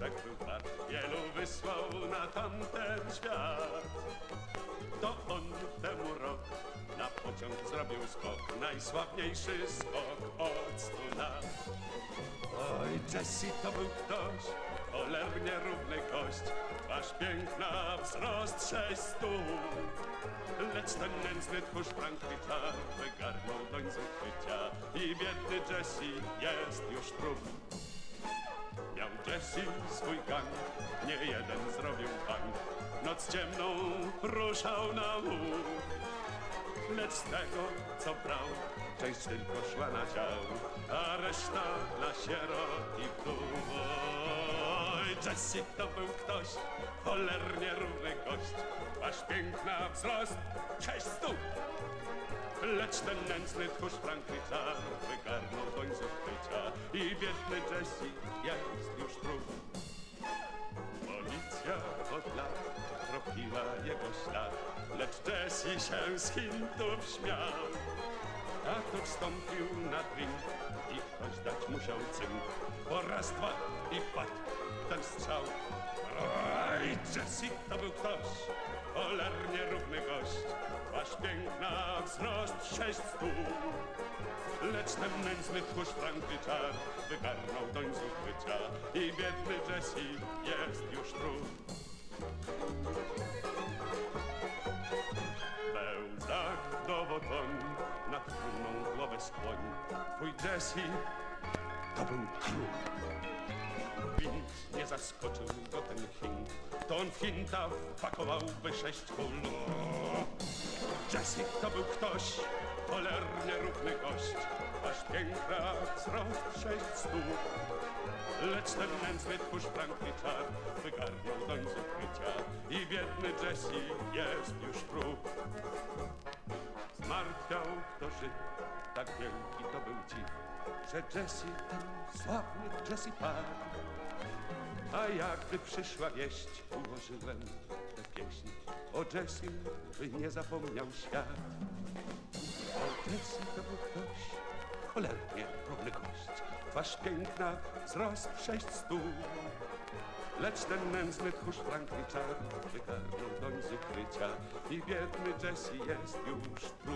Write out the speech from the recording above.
trzech był wart, wielu wysłał na tamten świat. To on temu rok na pociąg zrobił skok, najsławniejszy skok od stu lat. Oj, Jessie to był ktoś, cholernie równy kość, twarz piękna, wzrost sześć stóp. Lecz ten nędzny tchórz Frank Richard wygarnął doń z i biedny Jesse jest już trup. Miał Jesse swój gang, nie jeden zrobił bank. Noc ciemną ruszał na łuk. Lecz z tego, co brał, część tylko szła na dział, a reszta dla sierot i wdów. Oj, Jesse to był ktoś, cholernie równy gość, aż piękna wzrost, sześć stóp. Lecz ten nędzny tchórz Frank Richard wygarnął doń z ukrycia i biedny Jesse jest już trup. Policja od lat tropiła jego ślad, lecz Jesse się z hintów śmiał. A tu wstąpił na drink i ktoś dać musiał cynk, bo raz, dwa i padł ten strzał. Oj, to był ktoś, cholernie równy gość, twarz piękna, wzrost sześć stóp. Lecz ten nędzny tchórz Frank Richard wygarnął doń z ukrycia i biedny Jesse jest już trup. Skłoń. Twój Jesse to był król. Wind nie zaskoczył go ten Hint, to on w Hinta wpakowałby sześć kul. Jesse to był ktoś, cholernie równy gość, aż piękna wzrost sześć stóp. Lecz ten nędzny tchórz Frank Richard wygarnął doń z ukrycia i biedny Jesse jest już trup. Tak wielki to był dziw, że Jesse, ten sławny Jesse padł. A jak gdy przyszła wieść, ułożyłem tę pieśń o Jesse, by nie zapomniał świat. O Jesse to był ktoś, cholernie równy gość, twarz piękna, wzrost sześć stóp. Lecz ten nędzny tchórz Frank wygarnął doń z ukrycia i biedny Jesse jest już trup.